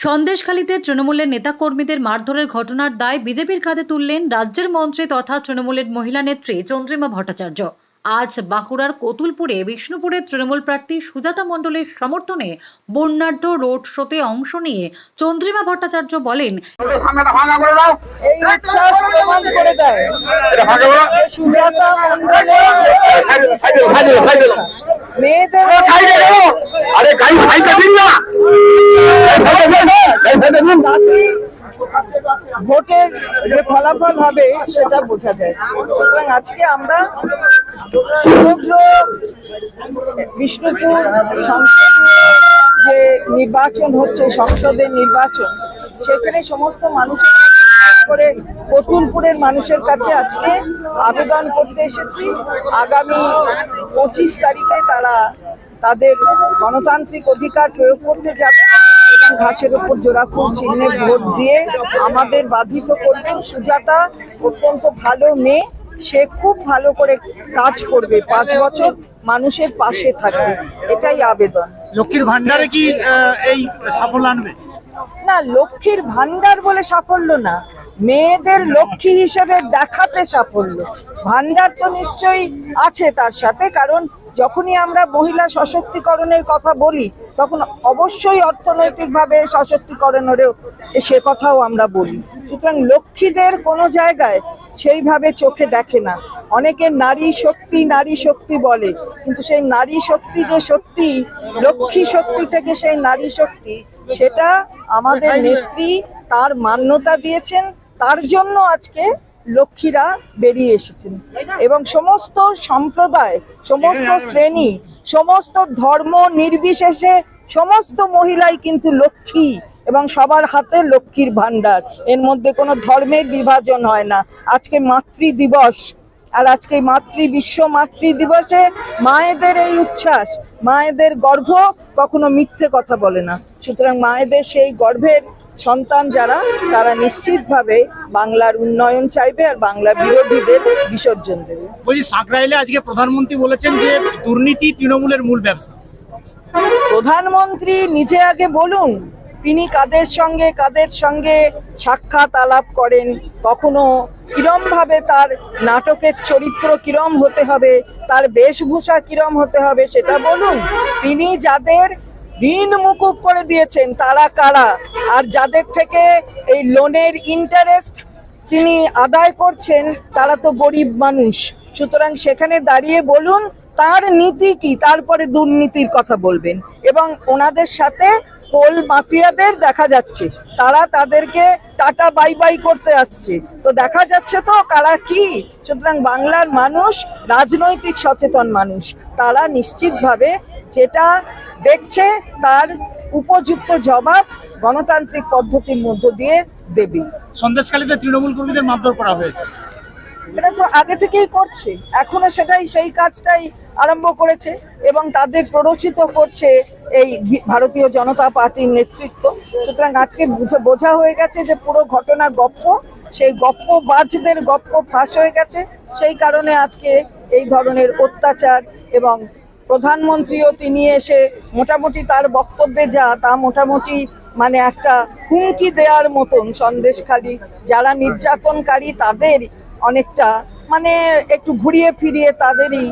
সন্দেশখালীতে তৃণমূলের নেতাকর্মীদের মারধরের ঘটনার দায় বিজেপির কাঁধে তুললেন রাজ্যের মন্ত্রী তথা তৃণমূলের মহিলা নেত্রী চন্দ্রিমা ভট্টাচার্য আজ বাঁকুড়ার কতুলপুরে বিষ্ণুপুরের তৃণমূল প্রার্থী সুজাতা মণ্ডলের সমর্থনে বর্ণাঢ্য রোড শোতে অংশ নিয়ে চন্দ্রিমা ভট্টাচার্য বলেন। মেয়েদের। আরে গাড়ি দিন না ভোটের যে ফলাফল হবে সেটা বোঝা যায়। সুতরাং আজকে আমরা সমগ্র বিষ্ণুপুর যে নির্বাচন হচ্ছে, সংসদের নির্বাচন, সেখানে সমস্ত মানুষের করে কতুলপুরের মানুষের কাছে আজকে আবেদন করতে এসেছি। আগামী পঁচিশ তারিখে তারা তাদের গণতান্ত্রিক অধিকার প্রয়োগ করতে যাবে। ঘাসের উপর জোড়াফুল চিহ্নে ভোট দিয়ে আমাদের বাধিত করবেন। সুজাতা অত্যন্ত ভালো মেয়ে। সে খুব ভালো করে কাজ করবে। পাঁচ বছর মানুষের পাশে থাকবে। এটাই আবেদন। লক্ষ্মীর ভান্ডারে কি এই সাফল্য আনবে? না লক্ষ্মীর ভান্ডার বলে সাফল্য না। মেয়েদের লক্ষ্মী হিসেবে দেখাতে সাফল্য। ভান্ডার তো নিশ্চয়ই আছে তার সাথে কারণ যখনই আমরা মহিলা সশক্তিকরণের কথা বলি, তখন অবশ্যই অর্থনৈতিকভাবে সশক্তিকরণেরও সে কথাও আমরা বলি। সুতরাং লক্ষ্মীদের কোনো জায়গায় সেইভাবে চোখে দেখে না। অনেকে নারী শক্তি নারী শক্তি বলে, কিন্তু সেই নারী শক্তি যে সত্যি, লক্ষ্মী শক্তি থেকে সেই নারী শক্তি, সেটা আমাদের নেত্রী তার মান্যতা দিয়েছেন, তার জন্য আজকে লক্ষ্মীরা বেরিয়ে এসেছেন। এবং সমস্ত সম্প্রদায়, সমস্ত শ্রেণি, সমস্ত ধর্ম নির্বিশেষে সমস্ত মহিলাই কিন্তু লক্ষ্মী এবং সবার হাতে লক্ষ্মীর ভান্ডার এর মধ্যে কোনো ধর্মের বিভাজন হয় না। আজকে মাতৃ দিবস আর আজকে মাতৃ বিশ্ব মাতৃ দিবসে মায়েদের এই উচ্ছ্বাস, মায়েদের গর্ভ কখনো মিথ্যে কথা বলে না। সুতরাং মায়েদের সেই গর্ভের সন্তান যারা তারা নিশ্চিতভাবে বাংলার উন্নয়ন চাইবে আর বাংলা বিরোধীদের বিসর্জন দেবে। বলছি সাঁকরাইলে আজকে প্রধানমন্ত্রী বলেছেন যে দুর্নীতি তৃণমূলের মূল ব্যবসা। প্রধানমন্ত্রী নিজে আগে বলুন তিনি কাদের সঙ্গে কাদের সঙ্গে সাক্ষাৎ আলাপ করেন কখনো কিরম ভাবে তার নাটকের চরিত্র কিরম হতে হবে তার বেশভূষা কিরম হতে হবে সেটা বলুন। তিনি যাদের ঋণ মুকুব করে দিয়েছেন তারা কারা? আর যাদের থেকে এই লোনের ইন্টারেস্ট তিনি আদায় করছেন, তারা তো গরিব মানুষ। সুতরাং সেখানে দাঁড়িয়ে বলুন, তার নীতি কি? তারপরে দুর্নীতির কথা বলবেন। এবং ওনাদের সাথে কোল মাফিয়াদের দেখা যাচ্ছে। তারা তাদেরকে টাটা বাই বাই করতে আসছে। তো দেখা যাচ্ছে তো কারা কি? সুতরাং বাংলার মানুষ রাজনৈতিক সচেতন মানুষ। তারা নিশ্চিতভাবে যেটা দেখছে তার উপযুক্ত জবাব গণতান্ত্রিক পদ্ধতির মধ্য দিয়ে দেবে। সন্দেশখালীতে তৃণমূল কর্মীদের মারধর করা হয়েছে। এটা তো আগে থেকেই করছে। এখনও সেটাই সেই কাজটাই আরম্ভ করেছে এবং তাদের প্ররোচিত করছে এই ভারতীয় জনতা পার্টির নেতৃত্ব। সুতরাং আজকে বুঝে- বোঝা হয়ে গেছে যে পুরো ঘটনা গপ্প সেই গপ্প বাজদের গপ্প ফাঁস হয়ে গেছে। সেই কারণে আজকে এই ধরনের অত্যাচার এবং প্রধানমন্ত্রীও তিনি এসে মোটামুটি তার বক্তব্যে যা তা মোটামুটি মানে একটা হুমকি দেওয়ার মতন সন্দেশখালী যারা নির্যাতনকারী তাদের অনেকটা মানে একটু ঘুরিয়ে ফিরিয়ে তাদেরই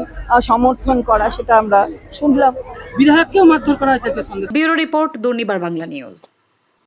সমর্থন করা সেটা আমরা শুনলাম। বিধায়ককেও মারধর করা হয়েছে bureau bureau report Durnibar Bangla news.